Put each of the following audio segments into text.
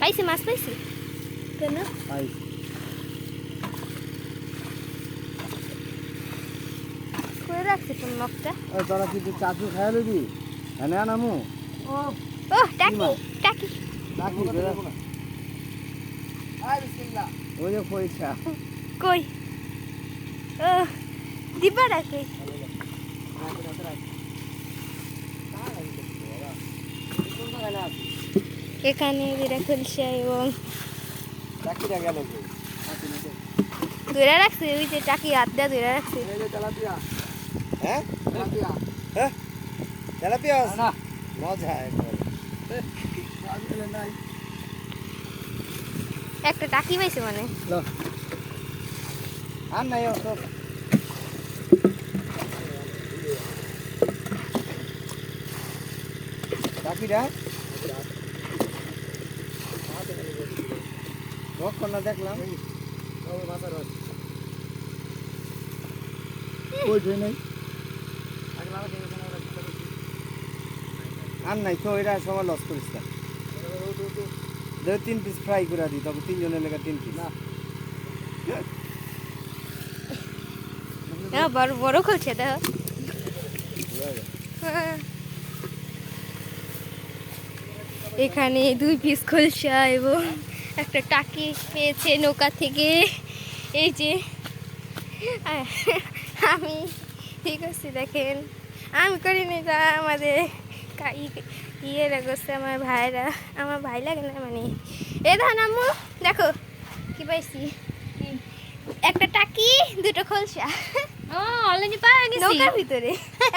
পাইছি মাছ পাইছি? কেন? করে রাখছি তোর নখটা? তোরা কি চাচু খাই লবি এনে আনামু। ও টাকি? টাকি রাখি ওই যে পয়সা। কই? ও দিবা ডাকে এখানে বিরা খুলছে এবং ধরে রাখছে ওই যে টাকি হাতটা ধরে রাখছে। হ্যাঁ? হ্যাঁ? তেলাপিয়া? না মজা একটা টাকি পাইছে মানে? লো। আর নাই অত। রাখিটা না দেখলাম। কই ধুই নাই। আর নাই তো এটা সময় লস করিস না তিন পিস ফ্রাই করে দিই তবে তিনজনের লেগে তিন পিস হ্যাঁ বড় বড় খুলছে দেখো। হ্যাঁ। এখানে দুই পিস খুলছে এবং একটা টাকি পেয়েছে নৌকা থেকে। এই যে আমি ঠিক আছে দেখেন আমি করিনি তা আমাদের ইয়ে করছে আমার ভাইরা আমার ভাই লাগে না মানে। এ ধান আম্মু দেখো কি পাইছি? একটা টাকি দুটো খোলসা। ও অলরেডি পাওয়া গেছি। নৌকার ভিতরে।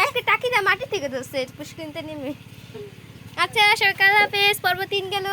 একটা টাকি মাটি থেকে ধরছে পুষ্কিনতে নেমে। আচ্ছা সরকার হাফেজ পর্ব তিন গেল।